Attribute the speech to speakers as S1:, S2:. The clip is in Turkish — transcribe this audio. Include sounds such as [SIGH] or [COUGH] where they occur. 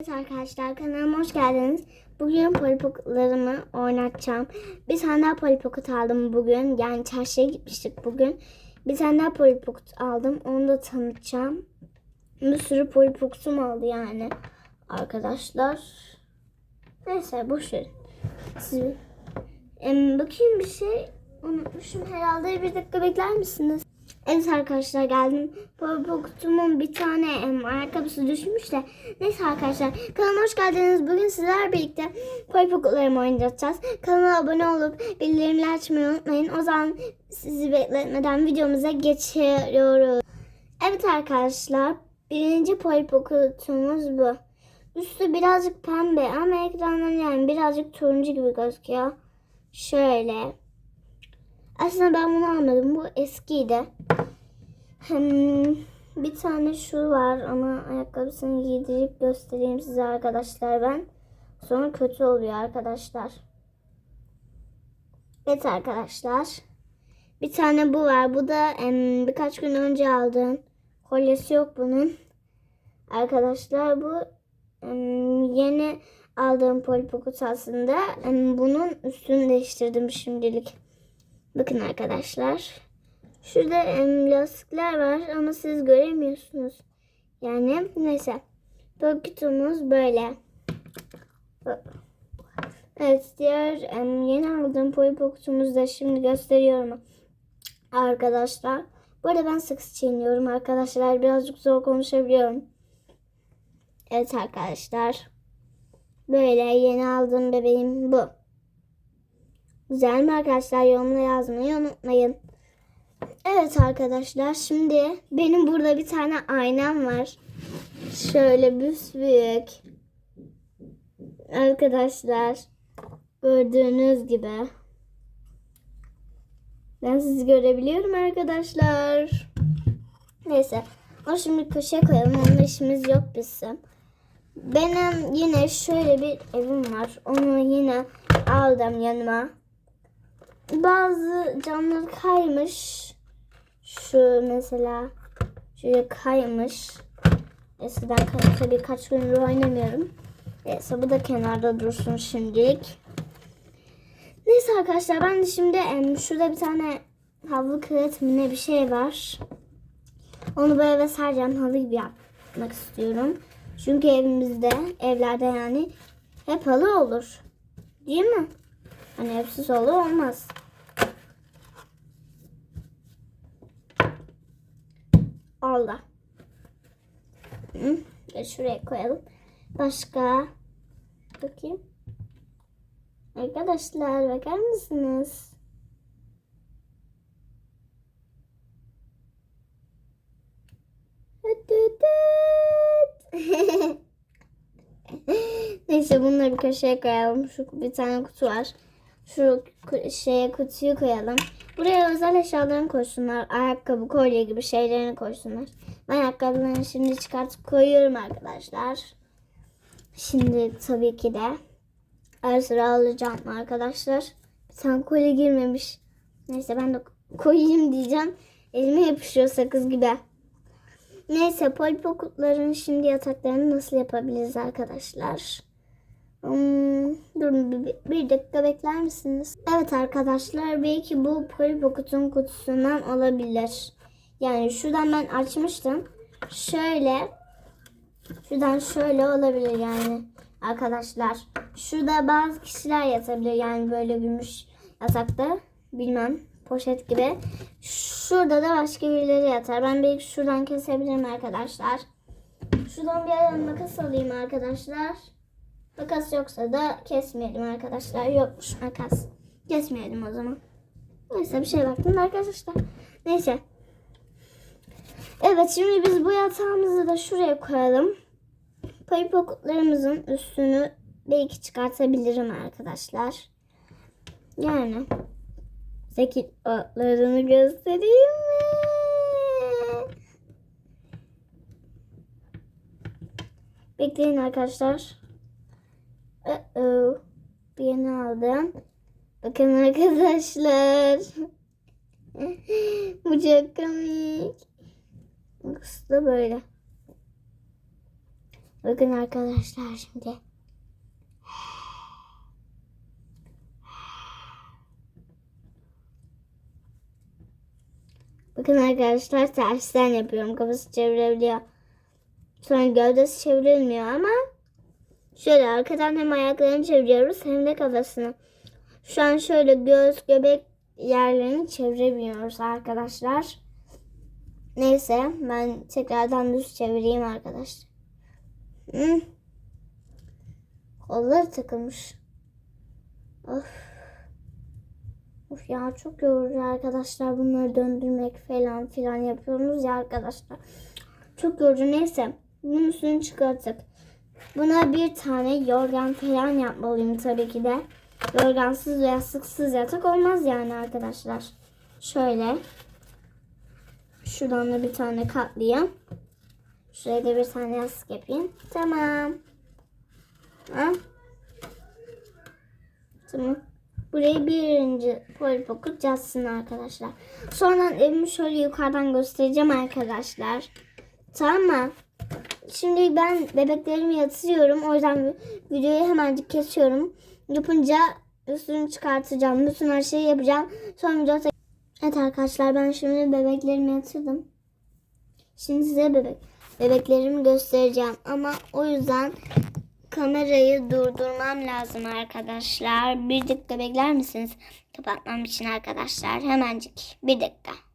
S1: Evet arkadaşlar kanalıma hoş geldiniz. Bugün polipoklarımı oynatacağım. Bir tane daha polipokut aldım bugün. Yani çarşıya gitmiştik bugün. Bir tane daha polipokut aldım. Onu da tanıtacağım. Bir sürü polipokutum oldu yani. Arkadaşlar. Neyse boş verin. Siz, Em, bakayım bir şey unutmuşum herhalde. Bir dakika bekler misiniz? Evet arkadaşlar geldim. Popokutumun bir tane em, ayakkabısı düşmüş de. Neyse arkadaşlar kanalıma hoş geldiniz. Bugün sizlerle birlikte Popokutlarımı oynayacağız. Kanala abone olup bildirimleri açmayı unutmayın. O zaman sizi bekletmeden videomuza geçiyoruz. Evet arkadaşlar birinci Popokutumuz bu. Üstü birazcık pembe ama ekrandan yani birazcık turuncu gibi gözüküyor. Şöyle. Aslında ben bunu almadım. Bu eskiydi. Hem bir tane şu var ama ayakkabısını giydirip göstereyim size arkadaşlar ben. Sonra kötü oluyor arkadaşlar. Evet arkadaşlar. Bir tane bu var. Bu da em, birkaç gün önce aldığım. Kolyesi yok bunun. Arkadaşlar bu em, yeni aldığım polipokut aslında. Em, bunun üstünü değiştirdim şimdilik. Bakın arkadaşlar. Şurada em, lastikler var ama siz göremiyorsunuz. Yani neyse. Poketumuz böyle. Evet diğer em, yeni aldığım Polly Pocket'umuzu da şimdi gösteriyorum arkadaşlar. Bu arada ben sık çiğniyorum arkadaşlar. Birazcık zor konuşabiliyorum. Evet arkadaşlar. Böyle yeni aldığım bebeğim bu. Güzel mi arkadaşlar? Yorumla yazmayı unutmayın. Evet arkadaşlar şimdi benim burada bir tane aynam var. Şöyle büyük. Arkadaşlar gördüğünüz gibi. Ben sizi görebiliyorum arkadaşlar. Neyse. Onu şimdi köşeye koyalım. Onunla işimiz yok bizim. Benim yine şöyle bir evim var. Onu yine aldım yanıma. Bazı camlar kaymış. Şu mesela şöyle kaymış. Eskiden kaymışsa birkaç gündür oynamıyorum. Neyse bu da kenarda dursun şimdilik. Neyse arkadaşlar ben de şimdi em, şurada bir tane havlu kağıt mı ne bir şey var. Onu böyle sereceğim halı gibi yapmak istiyorum. Çünkü evimizde evlerde yani hep halı olur. Değil mi? Hani hepsiz halı olmaz. Ve şuraya koyalım. Başka bakayım. Arkadaşlar bakar mısınız? [LAUGHS] Neyse bunları bir köşeye koyalım. Şu bir tane kutu var. Şu şeye kutuyu koyalım. Buraya özel eşyalarını koysunlar. Ayakkabı, kolye gibi şeylerini koysunlar. Ben ayakkabılarını şimdi çıkartıp koyuyorum arkadaşlar. Şimdi tabii ki de ara sıra alacağım arkadaşlar. Bir tane kolye girmemiş. Neyse ben de koyayım diyeceğim. Elime yapışıyor sakız gibi. Neyse polipokutların şimdi yataklarını nasıl yapabiliriz arkadaşlar? Hmm, durun bir, bir dakika bekler misiniz? Evet arkadaşlar belki bu polipokutun kutusundan olabilir. Yani şuradan ben açmıştım. Şöyle şuradan şöyle olabilir yani arkadaşlar. Şurada bazı kişiler yatabilir yani böyle gümüş yatakta bilmem poşet gibi. Şurada da başka birileri yatar. Ben belki şuradan kesebilirim arkadaşlar. Şuradan bir makas alayım arkadaşlar. Makas yoksa da kesmeyelim arkadaşlar. Yokmuş makas. Kesmeyelim o zaman. Neyse bir şey baktım arkadaşlar. Neyse. Evet şimdi biz bu yatağımızı da şuraya koyalım. Paypokutlarımızın üstünü belki çıkartabilirim arkadaşlar. Yani Zeki otlarını göstereyim mi? Bekleyin arkadaşlar. Uh-oh. Birini aldım. Bakın arkadaşlar. Bu çok komik. Kısa da böyle. Bakın arkadaşlar şimdi. Bakın arkadaşlar tersten yapıyorum. Kafası çevirebiliyor. Sonra gövdesi çevrilmiyor ama şöyle arkadan hem ayaklarını çeviriyoruz hem de kafasını. Şu an şöyle göz, göbek yerlerini çeviremiyoruz arkadaşlar. Neyse ben tekrardan düz çevireyim arkadaşlar. Hı. Kolları takılmış. Of. Of ya çok yorucu arkadaşlar bunları döndürmek falan filan yapıyoruz ya arkadaşlar. Çok yorucu neyse. Bunun üstünü çıkarttık. Buna bir tane yorgan falan yapmalıyım tabii ki de. Yorgansız ve yastıksız yatak olmaz yani arkadaşlar. Şöyle. Şuradan da bir tane katlayayım. Şuraya da bir tane yastık yapayım. Tamam. Ha? Tamam. Burayı birinci polipokut yazsın arkadaşlar. Sonra evimi şöyle yukarıdan göstereceğim arkadaşlar. Tamam? Şimdi ben bebeklerimi yatırıyorum. O yüzden videoyu hemencik kesiyorum. Yapınca üstünü çıkartacağım. Bütün her şeyi yapacağım. Sonra video tek- Evet arkadaşlar ben şimdi bebeklerimi yatırdım. Şimdi size bebek bebeklerimi göstereceğim. Ama o yüzden kamerayı durdurmam lazım arkadaşlar. Bir dakika bekler misiniz? Kapatmam için arkadaşlar. Hemencik. Bir dakika.